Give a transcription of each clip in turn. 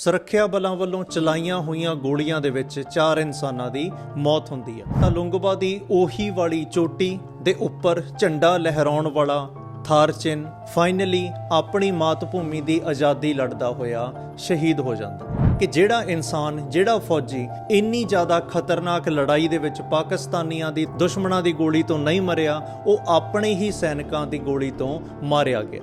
ਸੁਰੱਖਿਆ ਬਲਾਂ ਵੱਲੋਂ ਚਲਾਈਆਂ ਹੋਈਆਂ ਗੋਲੀਆਂ ਦੇ ਵਿੱਚ ਚਾਰ ਇਨਸਾਨਾਂ ਦੀ ਮੌਤ ਹੁੰਦੀ ਹੈ। ਤਾਂ ਲੁੰਗਬਾ ਦੀ ਉਹੀ ਵਾਲੀ ਚੋਟੀ ਦੇ ਉੱਪਰ ਝੰਡਾ ਲਹਿਰਾਉਣ ਵਾਲਾ ਥਾਰਚਿਨ ਫਾਈਨਲੀ ਆਪਣੀ ਮਾਤ ਭੂਮੀ ਦੀ ਆਜ਼ਾਦੀ ਲੜਦਾ ਹੋਇਆ ਸ਼ਹੀਦ ਹੋ ਜਾਂਦਾ। ਕਿ ਜਿਹੜਾ ਇਨਸਾਨ, ਜਿਹੜਾ ਫੌਜੀ ਇੰਨੀ ਜ਼ਿਆਦਾ ਖਤਰਨਾਕ ਲੜਾਈ ਦੇ ਵਿੱਚ ਪਾਕਿਸਤਾਨੀਆਂ ਦੀ ਦੁਸ਼ਮਣਾਂ ਦੀ ਗੋਲੀ ਤੋਂ ਨਹੀਂ ਮਰਿਆ, ਉਹ ਆਪਣੇ ਹੀ ਸੈਨਿਕਾਂ ਦੀ ਗੋਲੀ ਤੋਂ ਮਾਰਿਆ ਗਿਆ।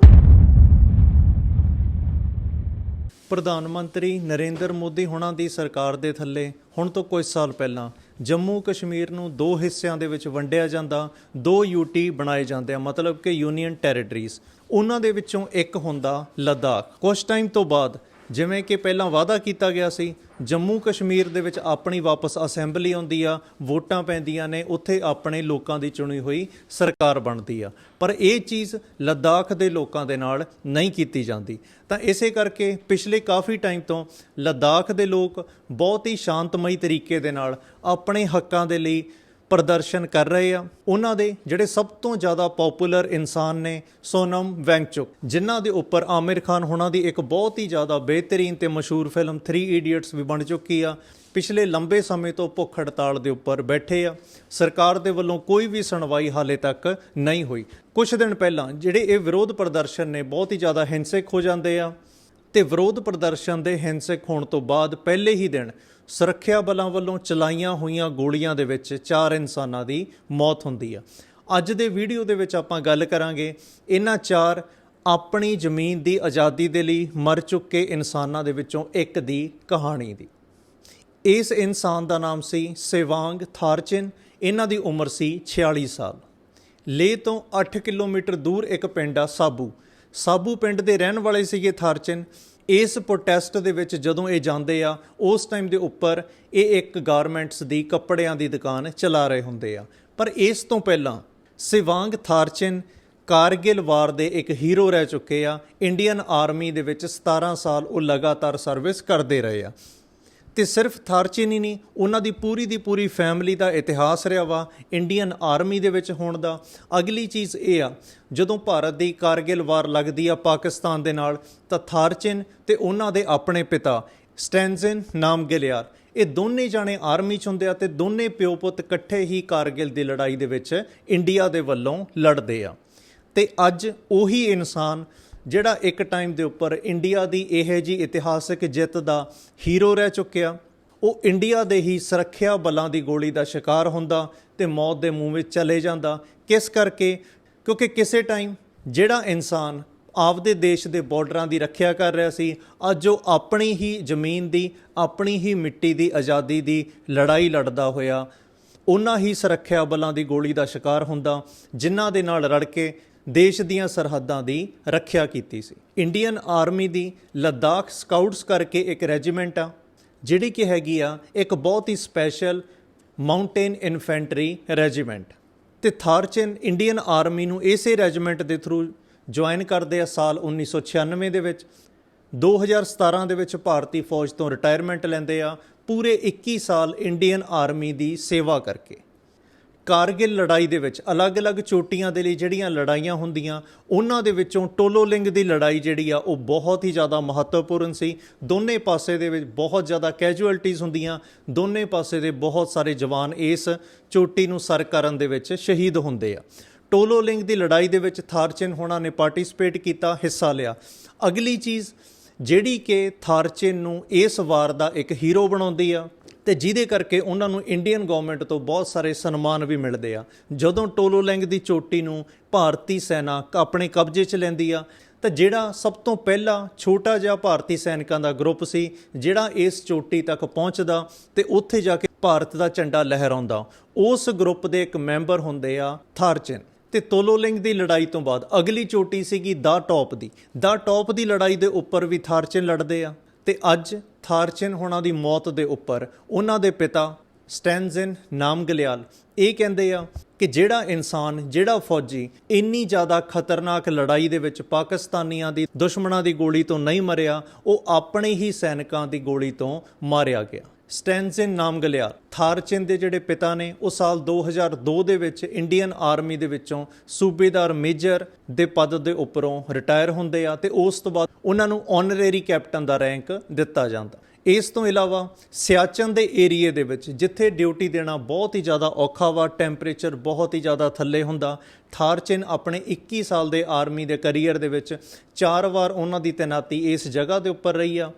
ਪ੍ਰਧਾਨ ਮੰਤਰੀ ਨਰਿੰਦਰ ਮੋਦੀ ਹੁਣਾਂ ਦੀ ਸਰਕਾਰ ਦੇ ਥੱਲੇ ਹੁਣ ਤੋਂ ਕੁਝ ਸਾਲ ਪਹਿਲਾਂ ਜੰਮੂ ਕਸ਼ਮੀਰ ਨੂੰ ਦੋ ਹਿੱਸਿਆਂ ਦੇ ਵਿੱਚ ਵੰਡਿਆ ਜਾਂਦਾ, ਦੋ ਯੂਟੀ ਬਣਾਏ ਜਾਂਦੇ ਆ, ਮਤਲਬ ਕਿ ਯੂਨੀਅਨ ਟੈਰੀਟਰੀਜ਼। ਉਹਨਾਂ ਦੇ ਵਿੱਚੋਂ ਇੱਕ ਹੁੰਦਾ ਲੱਦਾਖ। ਕੁਝ ਟਾਈਮ ਤੋਂ ਬਾਅਦ ਜਿਵੇਂ ਕਿ ਪਹਿਲਾਂ ਵਾਅਦਾ ਕੀਤਾ ਗਿਆ ਸੀ, ਜੰਮੂ ਕਸ਼ਮੀਰ ਦੇ ਵਿੱਚ ਆਪਣੀ ਵਾਪਸ ਅਸੈਂਬਲੀ ਆਉਂਦੀ ਆ, ਵੋਟਾਂ ਪੈਂਦੀਆਂ ਨੇ, ਉੱਥੇ ਆਪਣੇ ਲੋਕਾਂ ਦੀ ਚੁਣੀ ਹੋਈ ਸਰਕਾਰ ਬਣਦੀ ਆ। ਪਰ ਇਹ ਚੀਜ਼ ਲੱਦਾਖ ਦੇ ਲੋਕਾਂ ਦੇ ਨਾਲ ਨਹੀਂ ਕੀਤੀ ਜਾਂਦੀ। ਤਾਂ ਇਸੇ ਕਰਕੇ ਪਿਛਲੇ ਕਾਫੀ ਟਾਈਮ ਤੋਂ ਲੱਦਾਖ ਦੇ ਲੋਕ ਬਹੁਤ ਹੀ ਸ਼ਾਂਤਮਈ ਤਰੀਕੇ ਦੇ ਨਾਲ ਆਪਣੇ ਹੱਕਾਂ ਦੇ ਲਈ ਪ੍ਰਦਰਸ਼ਨ ਕਰ ਰਹੇ ਆ। ਉਹਨਾਂ ਦੇ ਜਿਹੜੇ ਸਭ ਤੋਂ ਜ਼ਿਆਦਾ ਪਪੂਲਰ ਇਨਸਾਨ ਨੇ ਸੋਨਮ ਵੈਂਗਚੁਕ, ਜਿਨ੍ਹਾਂ ਦੇ ਉੱਪਰ ਆਮਿਰ ਖਾਨ ਹੁਣਾਂ ਦੀ ਇੱਕ ਬਹੁਤ ਹੀ ਜ਼ਿਆਦਾ ਬਿਹਤਰੀਨ ਤੇ ਮਸ਼ਹੂਰ ਫਿਲਮ 3 ਇਡੀਅਟਸ ਵੀ ਬਣ ਚੁੱਕੀ ਆ। ਪਿਛਲੇ ਲੰਬੇ ਸਮੇਂ ਤੋਂ ਭੁੱਖ ਹੜਤਾਲ ਦੇ ਉੱਪਰ ਬੈਠੇ ਆ। ਸਰਕਾਰ ਦੇ ਵੱਲੋਂ ਕੋਈ ਵੀ ਸੁਣਵਾਈ ਹਾਲੇ ਤੱਕ ਨਹੀਂ ਹੋਈ। ਕੁਝ ਦਿਨ ਪਹਿਲਾਂ ਜਿਹੜੇ ਇਹ ਵਿਰੋਧ ਪ੍ਰਦਰਸ਼ਨ ਨੇ ਬਹੁਤ ਹੀ ਜ਼ਿਆਦਾ ਹਿੰਸਕ ਹੋ ਜਾਂਦੇ ਆ। ਤੇ ਵਿਰੋਧ ਪ੍ਰਦਰਸ਼ਨ ਦੇ ਹਿੰਸਕ ਹੋਣ ਤੋਂ ਬਾਅਦ ਪਹਿਲੇ ਹੀ ਦਿਨ ਸੁਰੱਖਿਆ ਬਲਾਂ ਵੱਲੋਂ ਚਲਾਈਆਂ ਹੋਈਆਂ ਗੋਲੀਆਂ ਦੇ ਵਿੱਚ ਚਾਰ ਇਨਸਾਨਾਂ ਦੀ ਮੌਤ ਹੁੰਦੀ ਆ। ਅੱਜ ਦੇ ਵੀਡੀਓ ਦੇ ਵਿੱਚ ਆਪਾਂ ਗੱਲ ਕਰਾਂਗੇ, ਇਹਨਾਂ ਚਾਰ ਆਪਣੀ ਜ਼ਮੀਨ ਦੀ ਆਜ਼ਾਦੀ ਦੇ ਲਈ ਮਰ ਚੁੱਕੇ ਇਨਸਾਨਾਂ ਦੇ ਵਿੱਚੋਂ ਇੱਕ ਦੀ ਕਹਾਣੀ ਦੀ। ਇਸ ਇਨਸਾਨ ਦਾ ਨਾਮ ਸੀ ਸੇਵਾਂਗ ਥਾਰਚਿਨ, ਇਹਨਾਂ ਦੀ ਉਮਰ ਸੀ 46 ਸਾਲ। ਲੇ ਤੋਂ 8 ਕਿਲੋਮੀਟਰ ਦੂਰ ਇੱਕ ਪਿੰਡ ਆ, ਸਾਬੂ। ਸਾਬੂ ਪਿੰਡ ਦੇ ਰਹਿਣ ਵਾਲੇ ਸੀਗੇ ਥਾਰਚਿਨ। ਇਸ ਪ੍ਰੋਟੈਸਟ ਦੇ ਵਿੱਚ ਜਦੋਂ ਇਹ ਜਾਂਦੇ ਆ, ਉਸ ਟਾਈਮ ਦੇ ਉੱਪਰ ਇਹ ਇੱਕ ਗਾਰਮੈਂਟਸ ਦੀ, ਕੱਪੜਿਆਂ ਦੀ ਦੁਕਾਨ ਚਲਾ ਰਹੇ ਹੁੰਦੇ ਆ। ਪਰ ਇਸ ਤੋਂ ਪਹਿਲਾਂ ਸਿਵਾਂਗ ਥਾਰਚਿਨ ਕਾਰਗਿਲ ਵਾਰ ਦੇ ਇੱਕ ਹੀਰੋ ਰਹਿ ਚੁੱਕੇ ਆ। ਇੰਡੀਅਨ ਆਰਮੀ ਦੇ ਵਿੱਚ 17 ਸਾਲ ਉਹ ਲਗਾਤਾਰ ਸਰਵਿਸ ਕਰਦੇ ਰਹੇ ਆ। ਤੇ ਸਿਰਫ ਥਾਰਚਿਨ ਹੀ ਨਹੀਂ, ਉਹਨਾਂ ਦੀ ਪੂਰੀ ਦੀ ਪੂਰੀ ਫੈਮਿਲੀ ਦਾ ਇਤਿਹਾਸ ਰਿਹਾ ਵਾ ਇੰਡੀਅਨ ਆਰਮੀ ਦੇ ਵਿੱਚ ਹੋਣ ਦਾ। ਅਗਲੀ ਚੀਜ਼ ਇਹ ਆ, ਜਦੋਂ ਭਾਰਤ ਦੀ ਕਾਰਗਿਲ ਵਾਰ ਲੱਗਦੀ ਆ ਪਾਕਿਸਤਾਨ ਦੇ ਨਾਲ, ਤਾਂ ਥਾਰਚਿਨ ਤੇ ਉਹਨਾਂ ਦੇ ਆਪਣੇ ਪਿਤਾ ਸਟੈਂਜ਼ਨ ਨਾਮ ਗਿਲਿਆਰ, ਇਹ ਦੋਨੇ ਜਾਣੇ ਆਰਮੀ ਚ ਹੁੰਦੇ ਆ ਤੇ ਦੋਨੇ ਪਿਓ ਪੁੱਤ ਇਕੱਠੇ ਹੀ ਕਾਰਗਿਲ ਦੀ ਲੜਾਈ ਦੇ ਵਿੱਚ ਇੰਡੀਆ ਦੇ ਵੱਲੋਂ ਲੜਦੇ ਆ। ਤੇ ਅੱਜ ਉਹੀ ਇਨਸਾਨ ਜਿਹੜਾ ਇੱਕ ਟਾਈਮ ਦੇ ਉੱਪਰ ਇੰਡੀਆ ਦੀ ਇਹ ਜੀ ਇਤਿਹਾਸਕ ਜਿੱਤ ਦਾ ਹੀਰੋ ਰਹਿ ਚੁੱਕਿਆ, ਉਹ ਇੰਡੀਆ ਦੇ ਹੀ ਸੁਰੱਖਿਆ ਬਲਾਂ ਦੀ ਗੋਲੀ ਦਾ ਸ਼ਿਕਾਰ ਹੁੰਦਾ ਤੇ ਮੌਤ ਦੇ ਮੂੰਹ ਵਿੱਚ ਚਲੇ ਜਾਂਦਾ। ਕਿਸ ਕਰਕੇ? ਕਿਉਂਕਿ ਕਿਸੇ ਟਾਈਮ ਜਿਹੜਾ ਇਨਸਾਨ ਆਪਦੇ ਦੇਸ਼ ਦੇ ਬਾਰਡਰਾਂ ਦੀ ਰੱਖਿਆ ਕਰ ਰਿਹਾ ਸੀ, ਅੱਜ ਉਹ ਆਪਣੀ ਹੀ ਜ਼ਮੀਨ ਦੀ, ਆਪਣੀ ਹੀ ਮਿੱਟੀ ਦੀ ਆਜ਼ਾਦੀ ਦੀ ਲੜਾਈ ਲੜਦਾ ਹੋਇਆ, ਉਹਨਾਂ ਹੀ ਸੁਰੱਖਿਆ ਬਲਾਂ ਦੀ ਗੋਲੀ ਦਾ ਸ਼ਿਕਾਰ ਹੁੰਦਾ, ਜਿਨ੍ਹਾਂ ਦੇ ਨਾਲ ਰੜ ਕੇ ਦੇਸ਼ ਦੀਆਂ ਸਰਹੱਦਾਂ ਦੀ ਰੱਖਿਆ ਕੀਤੀ ਸੀ। ਇੰਡੀਅਨ ਆਰਮੀ ਦੀ ਲਦਾਖ ਸਕਾਊਟਸ ਕਰਕੇ ਇੱਕ ਰੈਜੀਮੈਂਟ ਆ, ਜਿਹੜੀ ਕਿ ਹੈਗੀ ਆ, ਇੱਕ ਬਹੁਤ ਹੀ ਸਪੈਸ਼ਲ ਮਾਊਂਟੇਨ ਇਨਫੈਂਟਰੀ ਰੈਜੀਮੈਂਟ ਤੇ ਥਾਰਚਨ ਇੰਡੀਅਨ ਆਰਮੀ ਨੂੰ ਇਸੇ ਰੈਜੀਮੈਂਟ ਦੇ ਥਰੂ ਜੁਆਇਨ ਕਰਦੇ ਆ ਸਾਲ 1996 ਦੇ ਵਿੱਚ। 2017 ਦੇ ਵਿੱਚ ਭਾਰਤੀ ਫੌਜ ਤੋਂ ਰਿਟਾਇਰਮੈਂਟ ਲੈਂਦੇ ਆ। ਪੂਰੇ 21 ਸਾਲ ਇੰਡੀਅਨ ਆਰਮੀ ਦੀ ਸੇਵਾ ਕਰਕੇ। ਕਾਰਗਿਲ ਲੜਾਈ ਦੇ ਵਿੱਚ ਅਲੱਗ-ਅਲੱਗ ਚੋਟੀਆਂ ਦੇ ਲਈ ਜਿਹੜੀਆਂ ਲੜਾਈਆਂ ਹੁੰਦੀਆਂ, ਉਹਨਾਂ ਦੇ ਵਿੱਚੋਂ ਟੋਲੋਲਿੰਗ ਦੀ ਲੜਾਈ ਜਿਹੜੀ ਆ, ਉਹ ਬਹੁਤ ਹੀ ਜ਼ਿਆਦਾ ਮਹੱਤਵਪੂਰਨ ਸੀ। ਦੋਨੇ ਪਾਸੇ ਦੇ ਵਿੱਚ ਬਹੁਤ ਜ਼ਿਆਦਾ ਕੈਜੂਅਲਟੀਆਂ ਹੁੰਦੀਆਂ, ਦੋਨੇ ਪਾਸੇ ਦੇ ਬਹੁਤ ਸਾਰੇ ਜਵਾਨ ਇਸ ਚੋਟੀ ਨੂੰ ਸਰ ਕਰਨ ਦੇ ਵਿੱਚ ਸ਼ਹੀਦ ਹੁੰਦੇ ਆ। ਟੋਲੋਲਿੰਗ ਦੀ ਲੜਾਈ ਦੇ ਵਿੱਚ ਥਾਰਚਿਨ ਹੋਣਾ ਨੇ ਪਾਰਟਿਸਿਪੇਟ ਕੀਤਾ, ਹਿੱਸਾ ਲਿਆ। ਅਗਲੀ ਚੀਜ਼ ਜਿਹੜੀ ਕਿ ਥਾਰਚਿਨ ਨੂੰ ਇਸ ਵਾਰ ਦਾ ਇੱਕ ਹੀਰੋ ਬਣਾਉਂਦੀ ਆ, ਤੇ ਜਿਹਦੇ ਕਰਕੇ ਉਹਨਾਂ ਨੂੰ ਇੰਡੀਅਨ ਗਵਰਨਮੈਂਟ ਤੋਂ ਬਹੁਤ ਸਾਰੇ ਸਨਮਾਨ ਵੀ ਮਿਲਦੇ ਆ। ਜਦੋਂ ਟੋਲੋਲੈਂਗ ਦੀ ਚੋਟੀ ਨੂੰ ਭਾਰਤੀ ਸੈਨਾ ਆਪਣੇ ਕਬਜ਼ੇ 'ਚ ਲੈਂਦੀ ਆ, ਤਾਂ ਜਿਹੜਾ ਸਭ ਤੋਂ ਪਹਿਲਾ ਛੋਟਾ ਜਿਹਾ ਭਾਰਤੀ ਸੈਨਿਕਾਂ ਦਾ ਗਰੁੱਪ ਸੀ, ਜਿਹੜਾ ਇਸ ਚੋਟੀ ਤੱਕ ਪਹੁੰਚਦਾ ਤੇ ਉੱਥੇ ਜਾ ਕੇ ਭਾਰਤ ਦਾ ਝੰਡਾ ਲਹਿਰਾਉਂਦਾ, ਉਸ ਗਰੁੱਪ ਦੇ ਇੱਕ ਮੈਂਬਰ ਹੁੰਦੇ ਆ ਥਾਰਚਿਨ। ਤੇ ਤੋਲੋਲਿੰਗ ਦੀ ਲੜਾਈ ਤੋਂ ਬਾਅਦ ਅਗਲੀ ਚੋਟੀ ਸੀਗੀ ਦਾ ਟੌਪ ਦੀ। ਦਾ ਟੌਪ ਦੀ ਲੜਾਈ ਦੇ ਉੱਪਰ ਵੀ ਥਾਰਚਿਨ ਲੜਦੇ ਆ ਤੇ ਅੱਜ ਥਾਰਚਿਨ ਹੋਣਾ ਦੀ ਮੌਤ ਦੇ ਉੱਪਰ ਉਹਨਾਂ ਦੇ ਪਿਤਾ ਸਟੈਂਜ਼ਨ ਨਾਮਗਲਿਆਲ ਇਹ ਕਹਿੰਦੇ ਆ ਕਿ ਜਿਹੜਾ ਇਨਸਾਨ, ਜਿਹੜਾ ਫੌਜੀ ਇੰਨੀ ਜ਼ਿਆਦਾ ਖਤਰਨਾਕ ਲੜਾਈ ਦੇ ਵਿੱਚ ਪਾਕਿਸਤਾਨੀਆਂ ਦੀ ਦੁਸ਼ਮਣਾਂ ਦੀ ਗੋਲੀ ਤੋਂ ਨਹੀਂ ਮਰਿਆ, ਉਹ ਆਪਣੇ ਹੀ ਸੈਨਿਕਾਂ ਦੀ ਗੋਲੀ ਤੋਂ ਮਾਰਿਆ ਗਿਆ। ਸਟੈਨਜ਼ਨ ਨਾਮਗਲਿਆਲ ਥਾਰਚਿਨ ਦੇ ਜਿਹੜੇ ਪਿਤਾ ਨੇ, ਉਹ ਸਾਲ 2002 ਦੇ ਵਿੱਚ ਇੰਡੀਅਨ ਆਰਮੀ ਦੇ ਵਿੱਚੋਂ ਸੂਬੇਦਾਰ ਮੇਜਰ ਦੇ ਪਦ ਦੇ ਉੱਪਰੋਂ ਰਿਟਾਇਰ ਹੁੰਦੇ ਆ ਤੇ ਉਸ ਤੋਂ ਬਾਅਦ ਉਹਨਾਂ ਨੂੰ ਆਨਰੇਰੀ ਕੈਪਟਨ ਦਾ ਰੈਂਕ ਦਿੱਤਾ ਜਾਂਦਾ। ਇਸ ਤੋਂ ਇਲਾਵਾ ਸਿਆਚਨ ਦੇ ਏਰੀਏ ਦੇ ਵਿੱਚ, ਜਿੱਥੇ ਡਿਊਟੀ ਦੇਣਾ ਬਹੁਤ ਹੀ ਜ਼ਿਆਦਾ ਔਖਾ ਵਾ, ਟੈਂਪਰੇਚਰ ਬਹੁਤ ਹੀ ਜ਼ਿਆਦਾ ਥੱਲੇ ਹੁੰਦਾ, ਥਾਰਚਿਨ ਆਪਣੇ 21 ਸਾਲ ਦੇ ਆਰਮੀ ਦੇ ਕੈਰੀਅਰ ਦੇ ਵਿੱਚ ਚਾਰ ਵਾਰ ਉਹਨਾਂ ਦੀ ਤੈਨਾਤੀ ਇਸ ਜਗ੍ਹਾ ਦੇ ਉੱਪਰ ਰਹੀ ਆ।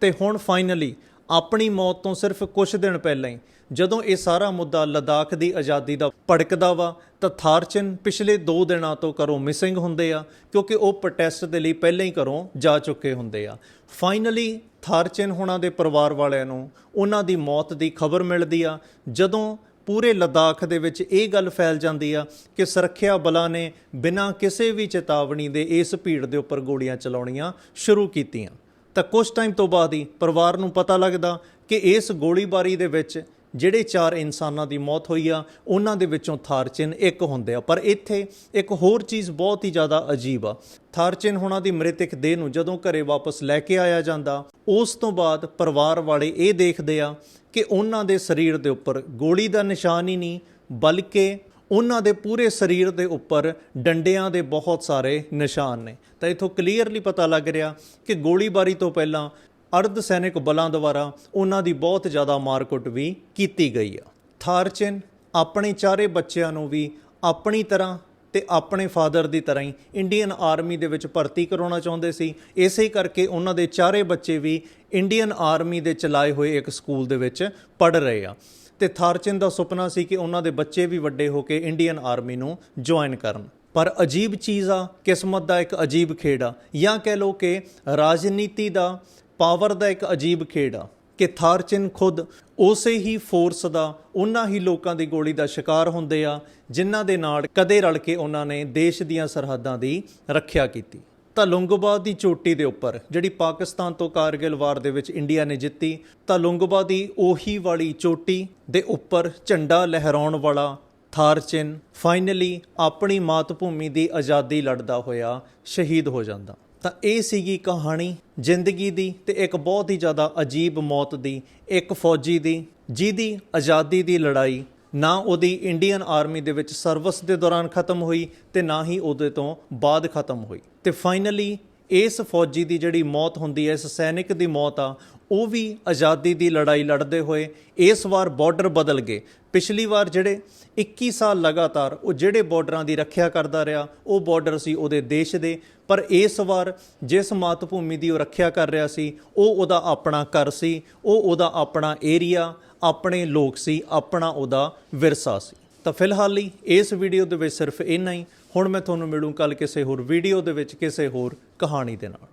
ਤੇ ਹੁਣ ਫਾਈਨਲੀ ਆਪਣੀ ਮੌਤ ਤੋਂ ਸਿਰਫ ਕੁਝ ਦਿਨ ਪਹਿਲਾਂ ਹੀ, ਜਦੋਂ ਇਹ ਸਾਰਾ ਮੁੱਦਾ ਲਦਾਖ ਦੀ ਆਜ਼ਾਦੀ ਦਾ ਭੜਕਦਾ ਵਾ, ਤਾਂ ਥਾਰਚਿਨ ਪਿਛਲੇ 2 ਦਿਨਾਂ ਤੋਂ ਘਰੋਂ ਮਿਸਿੰਗ ਹੁੰਦੇ ਆ, ਕਿਉਂਕਿ ਉਹ ਪ੍ਰੋਟੈਸਟ ਦੇ ਲਈ ਪਹਿਲਾਂ ਹੀ ਘਰੋਂ ਜਾ ਚੁੱਕੇ ਹੁੰਦੇ ਆ। ਫਾਈਨਲੀ ਥਾਰਚਿਨ ਹੁਣਾਂ ਦੇ ਪਰਿਵਾਰ ਵਾਲਿਆਂ ਨੂੰ ਉਹਨਾਂ ਦੀ ਮੌਤ ਦੀ ਖਬਰ ਮਿਲਦੀ ਆ, ਜਦੋਂ ਪੂਰੇ ਲਦਾਖ ਦੇ ਵਿੱਚ ਇਹ ਗੱਲ ਫੈਲ ਜਾਂਦੀ ਆ ਕਿ ਸੁਰੱਖਿਆ ਬਲਾਂ ਨੇ ਬਿਨਾਂ ਕਿਸੇ ਵੀ ਚੇਤਾਵਨੀ ਦੇ ਇਸ ਭੀੜ ਦੇ ਉੱਪਰ ਗੋਲੀਆਂ ਚਲਾਉਣੀਆਂ ਸ਼ੁਰੂ ਕੀਤੀਆਂ। ਤਾਂ ਕੁਝ ਟਾਈਮ ਤੋਂ ਬਾਅਦ ਹੀ ਪਰਿਵਾਰ ਨੂੰ ਪਤਾ ਲੱਗਦਾ ਕਿ ਇਸ ਗੋਲੀਬਾਰੀ ਦੇ ਵਿੱਚ ਜਿਹੜੇ ਚਾਰ ਇਨਸਾਨਾਂ ਦੀ ਮੌਤ ਹੋਈ ਆ, ਉਹਨਾਂ ਦੇ ਵਿੱਚੋਂ ਥਾਰਚਿਨ ਇੱਕ ਹੁੰਦੇ ਆ। ਪਰ ਇੱਥੇ ਇੱਕ ਹੋਰ ਚੀਜ਼ ਬਹੁਤ ਹੀ ਜ਼ਿਆਦਾ ਅਜੀਬ ਆ। ਥਾਰਚਿਨ ਹੁਣਾਂ ਦੀ ਮ੍ਰਿਤਕ ਦੇਹ ਨੂੰ ਜਦੋਂ ਘਰੇ ਵਾਪਸ ਲੈ ਕੇ ਆਇਆ ਜਾਂਦਾ, ਉਸ ਤੋਂ ਬਾਅਦ ਪਰਿਵਾਰ ਵਾਲੇ ਇਹ ਦੇਖਦੇ ਆ ਕਿ ਉਹਨਾਂ ਦੇ ਸਰੀਰ ਦੇ ਉੱਪਰ ਗੋਲੀ ਦਾ ਨਿਸ਼ਾਨ ਹੀ ਨਹੀਂ, ਬਲਕਿ ਉਹਨਾਂ ਦੇ ਪੂਰੇ ਸਰੀਰ ਦੇ ਉੱਪਰ ਡੰਡਿਆਂ ਦੇ ਬਹੁਤ ਸਾਰੇ ਨਿਸ਼ਾਨ ਨੇ। ਤਾਂ ਇਥੋਂ ਕਲੀਅਰਲੀ ਪਤਾ ਲੱਗ ਰਿਹਾ ਕਿ ਗੋਲੀਬਾਰੀ ਤੋਂ ਪਹਿਲਾਂ ਅਰਧ ਸੈਨਿਕ ਬਲਾਂ ਦੁਆਰਾ ਉਹਨਾਂ ਦੀ ਬਹੁਤ ਜ਼ਿਆਦਾ ਮਾਰਕੁੱਟ ਵੀ ਕੀਤੀ ਗਈ ਆ। ਥਾਰਚਿਨ ਆਪਣੇ ਚਾਰੇ ਬੱਚਿਆਂ ਨੂੰ ਵੀ ਆਪਣੀ ਤਰ੍ਹਾਂ ਤੇ ਆਪਣੇ ਫਾਦਰ ਦੀ ਤਰ੍ਹਾਂ ਹੀ ਇੰਡੀਅਨ ਆਰਮੀ ਦੇ ਵਿੱਚ ਭਰਤੀ ਕਰਾਉਣਾ ਚਾਹੁੰਦੇ ਸੀ। ਇਸੇ ਕਰਕੇ ਉਹਨਾਂ ਦੇ ਚਾਰੇ ਬੱਚੇ ਵੀ ਇੰਡੀਅਨ ਆਰਮੀ ਦੇ ਚਲਾਏ ਹੋਏ ਇੱਕ ਸਕੂਲ ਦੇ ਵਿੱਚ ਪੜ ਰਹੇ ਆ। ਤੇ ਥਾਰਚਿਨ ਦਾ ਸੁਪਨਾ ਸੀ ਕਿ ਉਹਨਾਂ ਦੇ ਬੱਚੇ ਵੀ ਵੱਡੇ ਹੋ ਕੇ ਇੰਡੀਅਨ ਆਰਮੀ ਨੂੰ ਜੁਆਇਨ ਕਰਨ। ਪਰ ਅਜੀਬ ਚੀਜ਼ ਆ, ਕਿਸਮਤ ਦਾ ਇੱਕ ਅਜੀਬ ਖੇਡ ਆ, ਜਾਂ ਕਹਿ ਲਓ ਕਿ ਰਾਜਨੀਤੀ ਦਾ ਪਾਵਰ ਦਾ ਇੱਕ ਅਜੀਬ ਖੇਡ ਆ ਕਿ ਥਾਰਚਿਨ ਖੁਦ ਉਸੇ ਹੀ ਫੋਰਸ ਦਾ, ਉਹਨਾਂ ਹੀ ਲੋਕਾਂ ਦੀ ਗੋਲੀ ਦਾ ਸ਼ਿਕਾਰ ਹੁੰਦੇ ਆ, ਜਿਨ੍ਹਾਂ ਦੇ ਨਾਲ ਕਦੇ ਰਲ ਕੇ ਉਹਨਾਂ ਨੇ ਦੇਸ਼ ਦੀਆਂ ਸਰਹੱਦਾਂ ਦੀ ਰੱਖਿਆ ਕੀਤੀ। ਤਾਂ ਲੁੰਗੋਬਾ ਦੀ ਚੋਟੀ ਦੇ ਉੱਪਰ, ਜਿਹੜੀ ਪਾਕਿਸਤਾਨ ਤੋਂ ਕਾਰਗਿਲ ਵਾਰ ਦੇ ਵਿੱਚ ਇੰਡੀਆ ਨੇ ਜਿੱਤੀ ਤਾਂ ਲੁੰਗੋਬਾ ਦੀ ਉਹੀ ਵਾਲੀ ਚੋਟੀ ਦੇ ਉੱਪਰ ਝੰਡਾ ਲਹਿਰਾਉਣ ਵਾਲਾ ਥਾਰਚਿਨ ਫਾਈਨਲੀ ਆਪਣੀ ਮਾਤ ਭੂਮੀ ਦੀ ਆਜ਼ਾਦੀ ਲੜਦਾ ਹੋਇਆ ਸ਼ਹੀਦ ਹੋ ਜਾਂਦਾ। ਤਾਂ ਇਹ ਸੀਗੀ ਕਹਾਣੀ ਜ਼ਿੰਦਗੀ ਦੀ ਤੇ ਇੱਕ ਬਹੁਤ ਹੀ ਜ਼ਿਆਦਾ ਅਜੀਬ ਮੌਤ ਦੀ, ਇੱਕ ਫੌਜੀ ਦੀ, ਜਿਹਦੀ ਆਜ਼ਾਦੀ ਦੀ ਲੜਾਈ ਨਾ ਉਹਦੀ ਇੰਡੀਅਨ ਆਰਮੀ ਦੇ ਵਿੱਚ ਸਰਵਿਸ ਦੇ ਦੌਰਾਨ ਖਤਮ ਹੋਈ ਤੇ ਨਾ ਹੀ ਉਹਦੇ ਤੋਂ ਬਾਅਦ ਖਤਮ ਹੋਈ। ਤੇ ਫਾਈਨਲੀ ਇਸ ਫੌਜੀ ਦੀ ਜਿਹੜੀ ਮੌਤ ਹੁੰਦੀ ਹੈ, ਇਸ ਸੈਨਿਕ ਦੀ ਮੌਤ ਆ, ਉਹ ਵੀ ਆਜ਼ਾਦੀ ਦੀ ਲੜਾਈ ਲੜਦੇ ਹੋਏ ਇਸ ਵਾਰ ਬਾਰਡਰ ਬਦਲ ਗਏ। ਪਿਛਲੀ ਵਾਰ ਜਿਹੜੇ 21 ਸਾਲ ਲਗਾਤਾਰ ਉਹ ਜਿਹੜੇ ਬਾਰਡਰਾਂ ਦੀ ਰੱਖਿਆ ਕਰਦਾ ਰਿਹਾ, ਉਹ ਬਾਰਡਰ ਸੀ ਉਹਦੇ ਦੇਸ਼ ਦੇ। ਪਰ ਇਸ ਵਾਰ ਜਿਸ ਮਾਤ ਭੂਮੀ ਦੀ ਉਹ ਰੱਖਿਆ ਕਰ ਰਿਹਾ ਸੀ, ਉਹ ਉਹਦਾ ਆਪਣਾ ਘਰ ਸੀ, ਉਹ ਉਹਦਾ ਆਪਣਾ ਏਰੀਆ ਆਪਣੇ ਲੋਕ ਸੀ, ਆਪਣਾ ਉਹਦਾ ਵਿਰਸਾ ਸੀ। ਤਾਂ ਫਿਲਹਾਲ ਲਈ ਇਸ ਵੀਡੀਓ ਦੇ ਵਿੱਚ ਸਿਰਫ ਇੰਨਾ ਹੀ। ਹੁਣ ਮੈਂ ਤੁਹਾਨੂੰ ਮਿਲੂੰ ਕੱਲ ਕਿਸੇ ਹੋਰ ਵੀਡੀਓ ਦੇ ਵਿੱਚ ਕਿਸੇ ਹੋਰ ਕਹਾਣੀ ਦੇ ਨਾਲ।